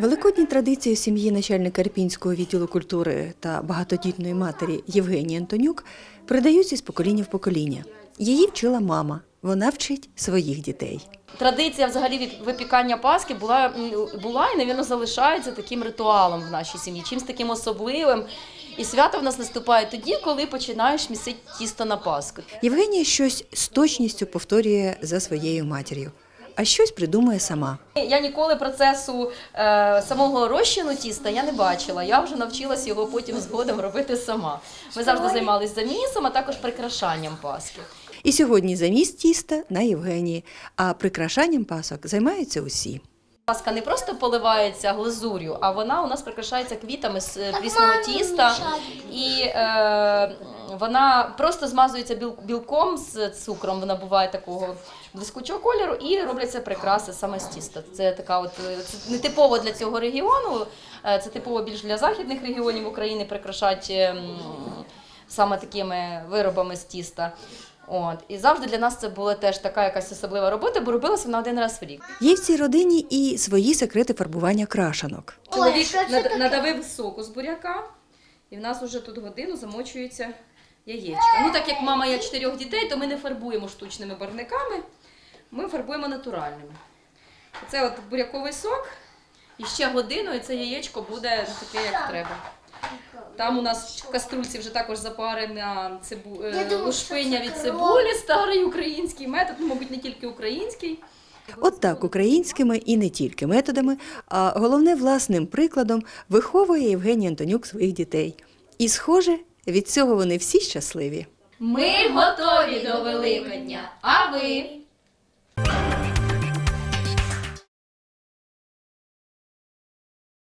Великодні традиції сім'ї начальника Ірпінського відділу культури та багатодітної матері Євгенії Антонюк передаються з покоління в покоління. Її вчила мама. Вона вчить своїх дітей. Традиція взагалі випікання Пасхи була, була і, навірно, залишається таким ритуалом в нашій сім'ї, чимось таким особливим. І свято в нас наступає тоді, коли починаєш місити тісто на Пасху. Євгенія щось з точністю повторює за своєю матір'ю, а щось придумує сама. Я ніколи процесу е, самого розчину тіста я не бачила. Я вже навчилась його потім згодом робити сама. Ми завжди займалися замісом, а також прикрашанням паски. І сьогодні заміс тіста на Євгенії, а прикрашанням пасок займаються усі. Паска не просто поливається глазур'ю, а вона у нас прикрашається квітами з е, прісного тіста. І е, вона просто змазується біл- білком з цукром. Вона буває такого блискучого кольору, і робляться прикраси саме з тіста. Це така, от е, це не типово для цього регіону. е, Це типово більш для західних регіонів України прикрашати ем, саме такими виробами з тіста. От і завжди для нас це була теж така якась особлива робота, бо робилася вона один раз в рік. Є в цій родині і свої секрети фарбування крашанок. Чоловік над- надавив соку з буряка, і в нас вже тут годину замочується яєчка. Ну, так як мама є чотирьох дітей, то ми не фарбуємо штучними барвниками, ми фарбуємо натуральними. Це от буряковий сок, і ще годину, і це яєчко буде таке, як треба. Там у нас в каструльці вже також запарена цибу... е, лушпиня від цибулі, старий український метод, ну, мабуть, не тільки український. От так українськими і не тільки методами, а головне власним прикладом виховує Євгенія Антонюк своїх дітей. І, схоже, від цього вони всі щасливі. Ми готові до Великодня, а ви?